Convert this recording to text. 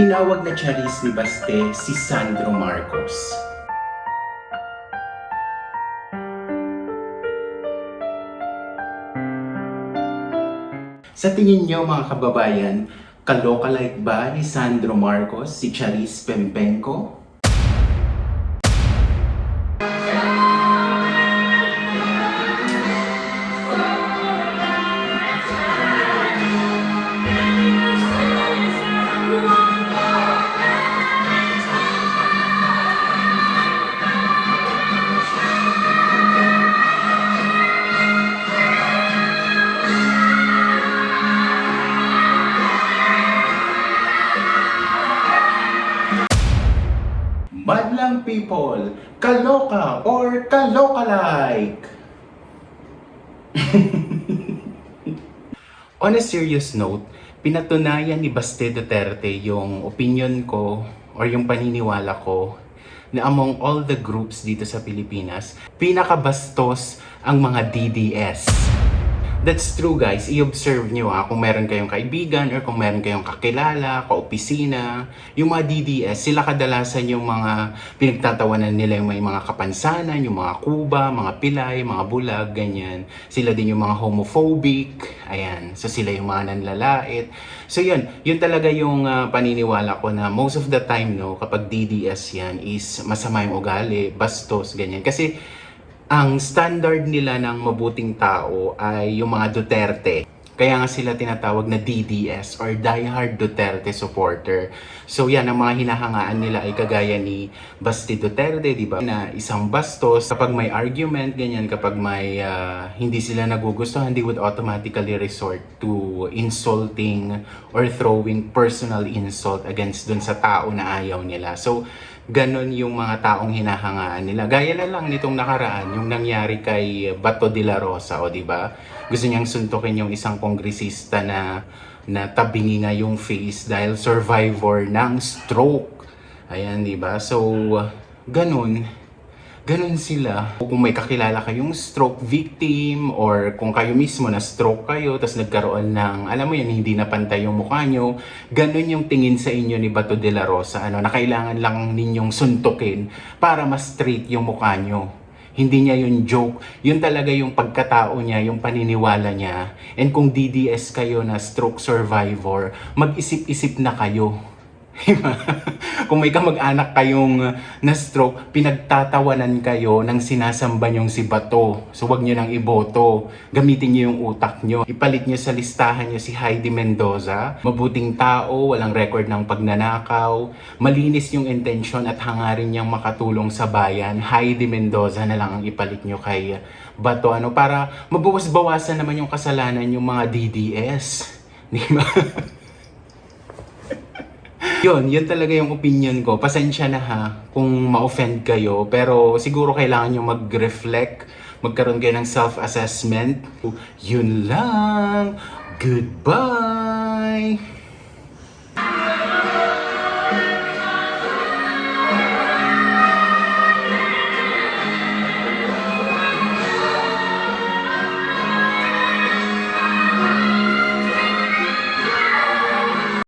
Tinawag na charis ni Baste si Sandro Marcos. Sa tingin niyo mga kababayan, kalokalike ba ni Sandro Marcos si Charis Pempenko? Madlang people, kaloka or kalokalike? On a serious note, pinatunayan ni Baste Duterte yung opinion ko or yung paniniwala ko na among all the groups dito sa Pilipinas, pinakabastos ang mga DDS. That's true guys, i-observe nyo ha, kung meron kayong kaibigan or kung meron kayong kakilala, kaopisina, yung mga DDS, sila kadalasan yung mga pinagtatawanan nila yung may mga kapansanan, yung mga kuba, mga pilay, mga bulag, ganyan. Sila din yung mga homophobic, ayan. So sila yung mga nanlalait. So yun, yun talaga yung ah, paniniwala ko na most of the time no, kapag DDS yan is masama yung ugali, bastos, ganyan. Kasi ang standard nila ng mabuting tao ay yung mga Duterte. Kaya nga sila tinatawag na DDS or Die-Hard Duterte supporter. So yan, ang mga hinahangaan nila ay kagaya ni Basti Duterte, di ba? Na isang bastos, kapag may argument, ganyan, kapag may ah, hindi sila nagugustuhan, they would automatically resort to insulting or throwing personal insult against dun sa tao na ayaw nila. So, ganon yung mga taong hinahangaan nila. Gaya na lang nitong nakaraan, yung nangyari kay Bato de la Rosa, o di ba? Gusto niyang suntukin yung isang kongresista na na tabingi nga yung face dahil survivor ng stroke. Ayan, di ba? So, ganon. Ganon sila. Kung may kakilala kayong stroke victim or kung kayo mismo na stroke kayo tapos nagkaroon ng, alam mo yan, hindi napantay yung mukha nyo, ganon yung tingin sa inyo ni Bato de la Rosa, ano, na kailangan lang ninyong suntukin para mas straight yung mukha nyo. Hindi niya yung joke. Yun talaga yung pagkatao niya, yung paniniwala niya. And kung DDS kayo na stroke survivor, mag-isip-isip na kayo. Kung may kamag-anak kayong uh, na-stroke, pinagtatawanan kayo ng sinasamba niyong si Bato. So wag niyo nang iboto. Gamitin niyo yung utak niyo. Ipalit niyo sa listahan niyo si Heidi Mendoza. Mabuting tao, walang record ng pagnanakaw. Malinis yung intention at hangarin niyang makatulong sa bayan. Heidi Mendoza na lang ang ipalit niyo kay Bato. Ano, para mabawas-bawasan naman yung kasalanan yung mga DDS. Di ba? Yun, yun talaga yung opinion ko. Pasensya na ha kung ma-offend kayo. Pero siguro kailangan nyo mag-reflect, magkaroon kayo ng self-assessment. Yun lang. Goodbye!